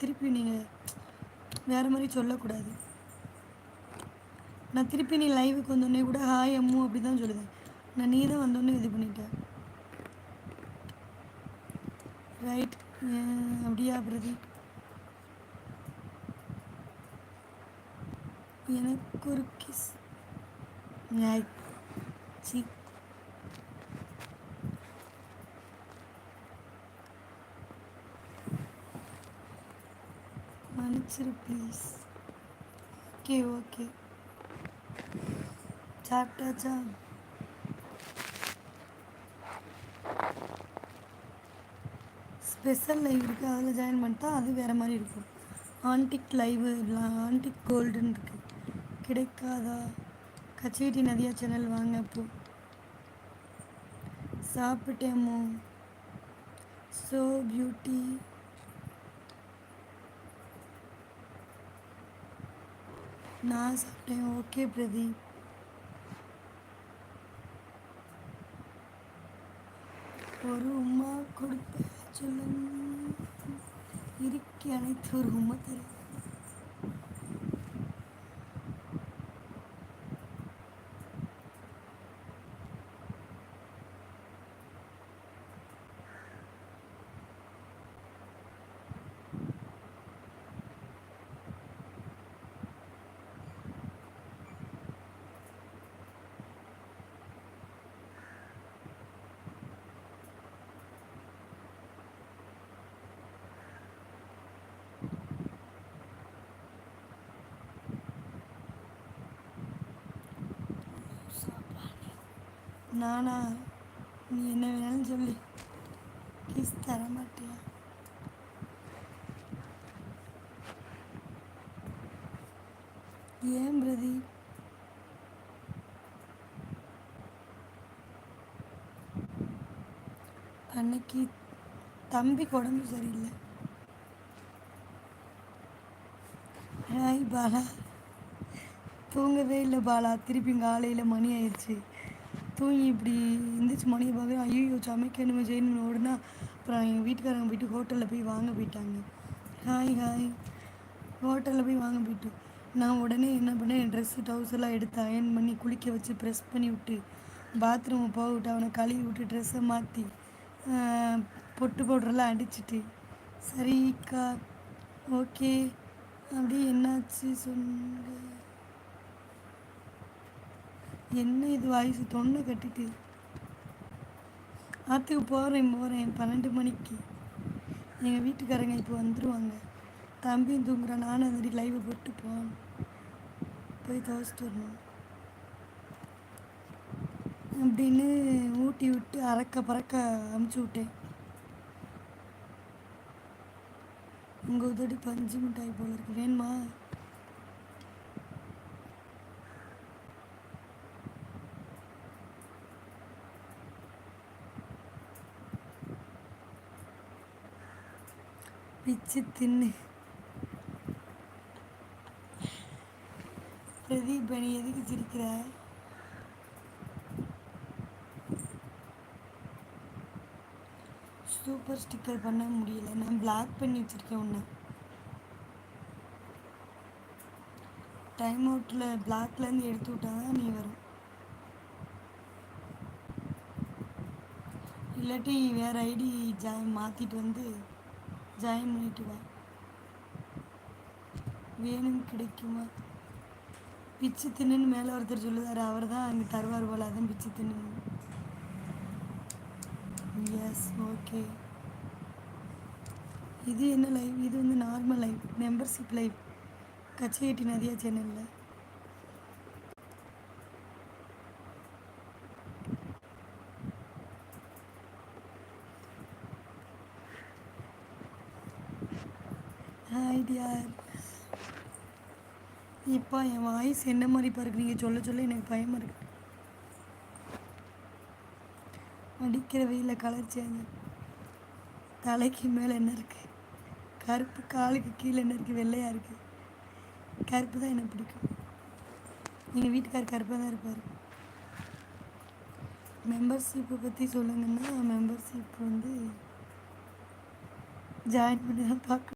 திருப்பி நீங்கள் வேறு மாதிரி சொல்லக்கூடாது. நான் திருப்பி நீ லைவுக்கு வந்தோடனே கூட ஹாய் அம்மு அப்படி தான் சொல்லுவேன். நான் நீ தான் வந்தோடனே இது பண்ணிட்டேன். ரைட் அப்படியா பிரதி? எனக்கு ஒரு கிஸ் சி மன்னிச்சிரு ப்ளீஸ் ஓகே ஓகே சாப்பிட்டாச்சா ஸ்பெஷல் லைவ் இருக்குது அதில் ஜாயின் பண்ணிட்டா அது வேறு மாதிரி இருக்கும். ஆன்டிக் லைவு ஆன்டிக் கோல்டுன்னு இருக்குது கிடைக்காதா? கச்சேரி நதியா சேனல் வாங்க இப்போ சாப்பிட்டேமோ ஸோ பியூட்டி நான் சாப்பிட்டேன் ஓகே பிரதீப் ஒரு உமா கொடுப்பேன் சொல்லுங்க இருக்கி அனைத்து ஒரு உமா தரும் நானா? நீ என்ன வேணாலும் சொல்லு. கிஸ் தர மாட்டியா ஏன் பிரதீப் அன்னைக்கு தம்பிக்கு உடம்பு சரியில்லை. ஹாய் பாலா. தூங்கவே இல்லை பாலா. திருப்பி காலையில் மணி ஆயிடுச்சு. தூங்கி இப்படி எந்திரிச்சு மணியை பார்த்து ஐயோ சமைக்கணுமே செய்யணும் ஓடுனா அப்புறம் எங்கள் வீட்டுக்காரங்க போயிட்டு ஹோட்டலில் போய் வாங்க போயிட்டாங்க. Hi hi. ஹோட்டலில் போய் வாங்க போயிட்டு நான் உடனே என்ன பண்ணேன் என் ட்ரெஸ்ஸு டவுசர்லாம் எடுத்து அயன் பண்ணி குளிக்க வச்சு ப்ரெஸ் பண்ணி விட்டு பாத்ரூமை போக விட்டு அவனை கழுவி விட்டு ட்ரெஸ்ஸை மாற்றி பொட்டு பவுடரெல்லாம் அடிச்சிட்டு சரிக்கா ஓகே அப்படியே என்னாச்சு சொன்ன என்ன இது வாய்ஸ் தொண்ணை கட்டிட்டு. ஆற்றுக்கு போகிறேன் போகிறேன் பன்னெண்டு மணிக்கு. எங்கள் வீட்டுக்காரங்க இப்போ வந்துடுவாங்க தம்பியும் தூங்குறான். நானும் அந்த மாதிரி லைவை போட்டு போகணும். போய் துவச்சிட்டு வரணும். அப்படின்னு ஊட்டி விட்டு அறக்க பறக்க அமுச்சு விட்டேன். உங்கள் உதடி பஞ்சு மிட்டாய் போல இருக்கு. வேணுமா? பிச்சு தின்னு. பிரதீப் நீ எதுக்கு சிரிக்கிற? சூப்பர் ஸ்டிக்கர் பண்ண முடியல. நான் பிளாக் பண்ணி வச்சுருக்கேன் உன்னை. டைம் அவுட்டில் பிளாக்லேருந்து எடுத்து விட்டா தான் நீ வரும். இல்லாட்டி வேறு ஐடி ஜா மாற்றிட்டு வந்து ஜாயின் பண்ணிட்டு வா வேணும் கிடைக்குமா? பிச்சு தின்னுன்னு மேலே ஒருத்தர் சொல்லுவார் அவர் தான் அங்கே தருவார் போல். அதான் பிச்சு தின்னு எஸ் ஓகே இது என்ன லைவ் இது வந்து நார்மல் லைவ் மெம்பர்ஷிப் லைவ் கச்சையட்டி நதியா சேனலில் ஐடியார் இப்போ என் வாய்ஸ் என்ன மாதிரி இருக்கு நீங்கள் சொல்ல சொல்ல எனக்கு பயமாக இருக்கு. அடிக்கிற வெயில கலர் சேஞ்ச் தலைக்கு மேலே என்ன இருக்குது கருப்பு காலுக்கு கீழே என்ன இருக்குது வெள்ளையாக இருக்குது கருப்பு தான் எனக்கு பிடிக்கும். எங்கள் வீட்டுக்கார் கருப்பாக தான் இருப்பார். மெம்பர்ஷிப்பை பற்றி சொல்லுங்கன்னா மெம்பர்ஷிப் வந்து ஜாயின் பண்ணி தான் பார்க்க